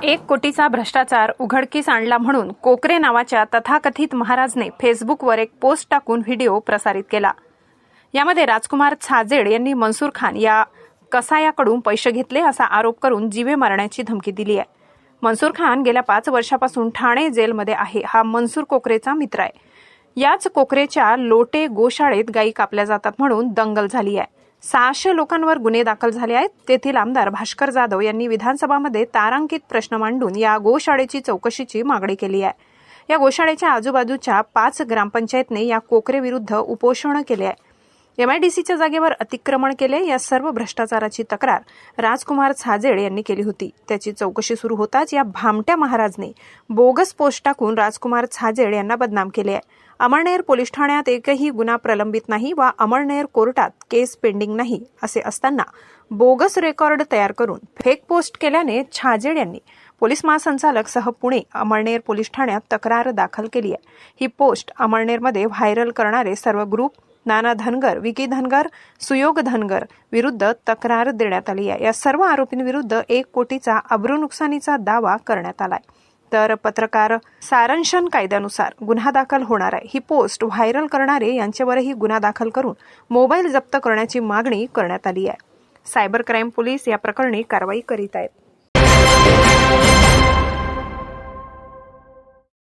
एक कोटीचा भ्रष्टाचार उघडकीस आणला म्हणून कोकरे नावाच्या तथाकथित महाराजने फेसबुकवर एक पोस्ट टाकून व्हिडिओ प्रसारित केला. यामध्ये राजकुमार छाजेड यांनी मनसूर खान या कसायाकडून पैसे घेतले असा आरोप करून जीवे मारण्याची धमकी दिली आहे. मनसूर खान गेल्या पाच वर्षापासून ठाणे जेलमध्ये आहे. हा मनसूर कोकरेचा मित्र आहे. याच कोकरेच्या लोटे गोशाळेत गायी कापल्या जातात म्हणून दंगल झाली आहे. सहाशे लोकांवर गुन्हे दाखल झाले आहेत. तेथील आमदार भास्कर जाधव यांनी विधानसभामध्ये तारांकित प्रश्न मांडून या गोशाळेची चौकशीची मागणी केली आहे. या गोशाळेच्या आजूबाजूच्या पाच ग्रामपंचायतने या कोकरेविरुद्ध उपोषण केले आहे. एमआयडीसीच्या जागेवर अतिक्रमण केले या सर्व भ्रष्टाचाराची तक्रार राजकुमार छाजेड यांनी केली होती. त्याची चौकशी सुरू होताच या भामट्या महाराजने बोगस पोस्ट टाकून राजकुमार छाजेड यांना बदनाम केले आहे. अमळनेर पोलीस ठाण्यात एकही गुन्हा प्रलंबित नाही वा अमळनेर कोर्टात केस पेंडिंग नाही असे असताना बोगस रेकॉर्ड तयार करून फेक पोस्ट केल्याने छाजेड यांनी पोलीस महासंचालक सह पुणे अमळनेर पोलीस ठाण्यात तक्रार दाखल केली आहे. ही पोस्ट अमळनेरमध्ये व्हायरल करणारे सर्व ग्रुप नाना धनगर विकी धनगर सुयोग धनगर विरुद्ध तक्रार देण्यात आली आहे. या सर्व आरोपींविरुद्ध एक कोटीचा अब्रू नुकसानीचा दावा करण्यात आलाय. तर पत्रकार सारंशन कायद्यानुसार गुन्हा दाखल होणार आहे. ही पोस्ट व्हायरल करणारे यांच्यावरही गुन्हा दाखल करून मोबाईल जप्त करण्याची मागणी करण्यात आली आहे. सायबर क्राईम पोलीस या प्रकरणी कारवाई करीत आहेत.